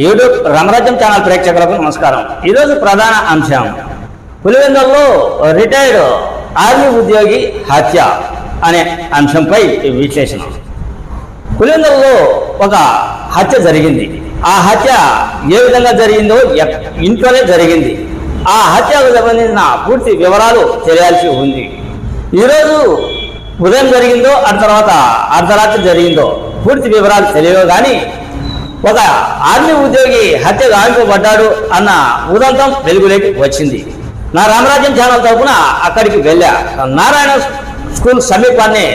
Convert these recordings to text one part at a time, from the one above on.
YouTube Ramarajyam channel ప్రేక్షకులకు నమస్కారం. ఈరోజు ప్రధాన అంశం. పులివెందుల్లో రిటైర్డ్ ఆర్మీ ఉద్యోగి హత్య అనే అంశంపై విశ్లేషణ. పులివెందుల్లో ఒక హత్య జరిగింది. ఆ హత్య ఏ విధంగా జరిగిందో ఇంట్లోనే జరిగింది. ఆ హత్యకు సంబంధించిన పూర్తి వివరాలు తెలియాల్సి ఉంది. ఈరోజు ఉదయం జరిగిందో ఆ తర్వాత అర్ధరాత్రి జరిగిందో పూర్తి వివరాలు తెలియవు కానీ ఒక ఆర్మీ ఉద్యోగి హత్య గావింపబడ్డాడు అన్న ఉదంతం వెలుగులోకి వచ్చింది. నా రామరాజ్యం ఛానల్ తరఫున అక్కడికి వెళ్ళా. నారాయణ స్కూల్ సమీపాన్ని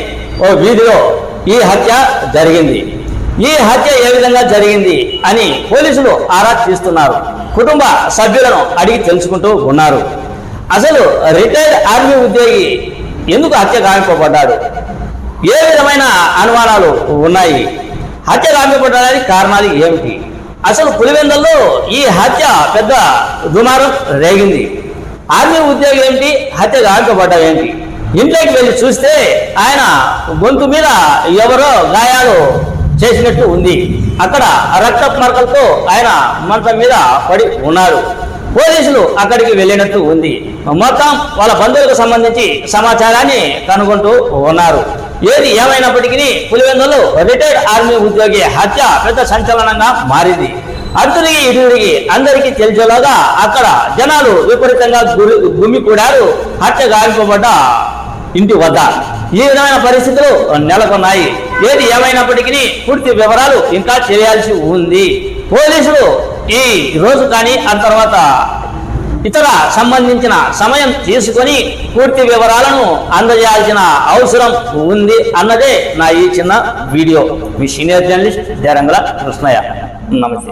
ఓ వీధిలో ఈ హత్య జరిగింది. ఈ హత్య ఏ విధంగా జరిగింది అని పోలీసులు ఆరా తీస్తున్నారు. కుటుంబ సభ్యులను అడిగి తెలుసుకుంటూ ఉన్నారు. అసలు రిటైర్డ్ ఆర్మీ ఉద్యోగి ఎందుకు హత్య గావింపబడ్డాడు? ఏ విధమైన అనుమానాలు ఉన్నాయి? హత్య గావింపబడడానికి కారణాలు ఏమిటి? అసలు పులివెందల్లో ఈ హత్య పెద్ద దుమారం రేగింది. ఆర్మీ ఉద్యోగి ఏమిటి? హత్య గావింపబడ్డం ఏంటి? ఇంట్లోకి వెళ్ళి చూస్తే ఆయన గొంతు మీద ఎవరో గాయాలు చేసినట్టు ఉంది. అక్కడ రక్త మరకలతో ఆయన మంచం మీద పడి ఉన్నారు. పోలీసులు అక్కడికి వెళ్ళినట్టు ఉంది. మొత్తం వాళ్ళ బంధువులకు సంబంధించి సమాచారాన్ని కనుగొంటూ ఉన్నారు. ఏది ఏమైనప్పటికీ పులివెందులు రిటైర్డ్ ఆర్మీ ఉద్యోగి హత్య పెద్ద సంచలనంగా మారింది. అటుడిగి ఇటుడిగి అందరికీ తెలిసేలాగా అక్కడ జనాలు విపరీతంగా గురి హత్య గావింపబడ్డ ఇంటి వద్ద. ఈ విధమైన పరిస్థితులు నెలకొన్నాయి. ఏది ఏమైనప్పటికీ పూర్తి వివరాలు ఇంకా చేయాల్సి ఉంది. పోలీసులు ఈ రోజు కానీ ఆ తర్వాత ఇతర సంబంధించిన సమయం తీసుకొని పూర్తి వివరాలను అందజేయాల్సిన అవసరం ఉంది అన్నదే నా ఈ చిన్న వీడియో. మీ సీనియర్ జర్నలిస్ట్ దేరంగల కృష్ణయ్య. నమస్తే.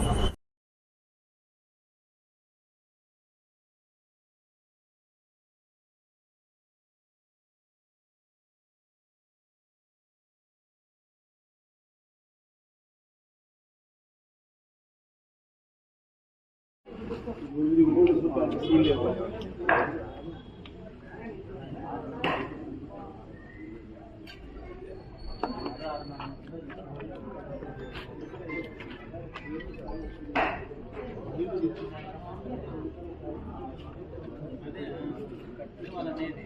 అనేది